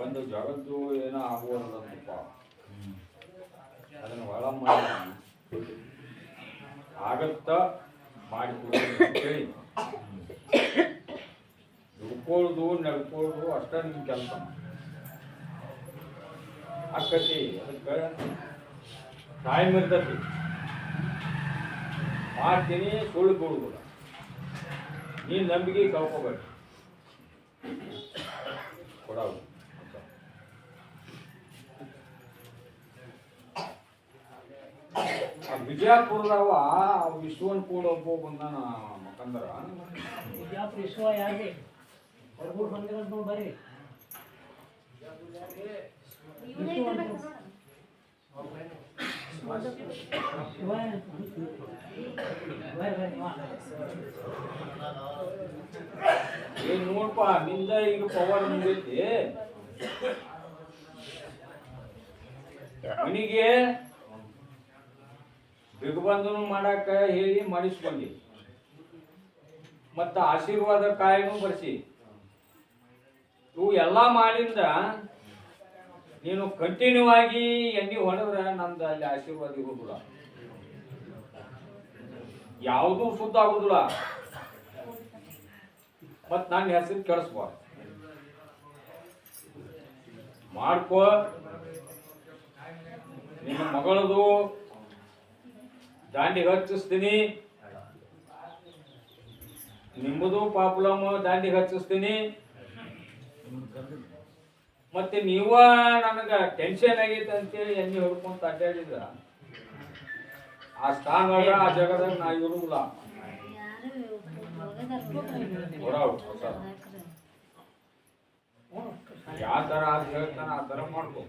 ಒಂದು ಜಗತ್ತು ಏನೋ ಆಗುವಂತಪ್ಪ ಅದನ್ನು ಒಳ ಮಾಡಿ ಆಗತ್ತ ಮಾಡಿಕೊಡಿ ಹೇಳಿ. ದುಡ್ಕೊಳ್ಳೋದು ನಡ್ಕೊಳ್ಳೋದು ಅಷ್ಟೇ ನಿಮ್ಮ ಕೆಲಸ. ಆಕತಿ ಅದಕ್ಕೆ ಟೈಮ್ ಇರ್ತೈತಿ ಮಾಡ್ತೀನಿ ಸುಳ್ಳು ಬಿಡುವುದಿಲ್ಲ ನೀನು ನಂಬಿಕೆ ಕಳ್ಕೊಬೇಡಿ ಕೊಡೋದು ಆ ಬಿಜಾಪುರದವ ವಿಶ್ವನ್ ಕೂಡ ಒಬ್ಬ ಬಂದಾನ ಮಕಂದರ ಬಿಜಾಪುರ ವಿಶ್ವ ಯಾರಿಗೆ ಹೊರಗೂರು ಬಂದಿರೋದು ನೋಡಿ ಬರ್ರಿ ಏನ್ ನೋಡ್ಪ, ನಿಂದ ಈಗ ಪವರ್ ಮುಗೈತಿ ಮನಿಗೆ ಬಿಗಬಂಧನು ಮಾಡಾಕ ಹೇಳಿ ಮಾಡಿಸ್ಕೊಂಡಿ. ಮತ್ತ ಆಶೀರ್ವಾದ ಕಾಯಿನೂ ಬರ್ಸಿ. ಇವು ಎಲ್ಲ ಮಾಡಿಂದ ನೀನು ಕಂಟಿನ್ಯೂ ಆಗಿ ಎಣ್ಣೆ ಹೊಡೆದ್ರೆ ನಮ್ದು ಅಲ್ಲಿ ಆಶೀರ್ವಾದ ಇರುವುದಿಲ್ಲ. ಯಾವುದೂ ಶುದ್ಧ ಆಗುದಿಲ್ಲ. ಮತ್ ನನ್ನ ಹೆಸರು ಕೆಡಿಸ್ಬಾರ ಮಾಡ್ಕೋ. ನಿಮ್ಮ ಮಗಳದು ದಾಂಡಿ ಹಚ್ಚಿಸ್ತೀನಿ. ನಿಮ್ಮದು ಪಾಪ್ಲಮ್ ದಾಂಡಿ ಹಚ್ಚಿಸ್ತೀನಿ. ಮತ್ತೆ ನೀವ ನನಗ ಟೆನ್ಷನ್ ಆಗೈತೆ ಅಂತೇಳಿ ಎಣ್ಣೆ ಹೊಡ್ಕೊಂತ ಅಡ್ಡಾಡಿದ್ರ? ಆ ಸ್ಥಾನ ಆ ಜಗದಾಗ ನಾ ಇರುವುದಿಲ್ಲ ಯಾವ ತರ ಹೇಳ್ತಾನ, ಆ ತರ ಮಾಡ್ಕೊ.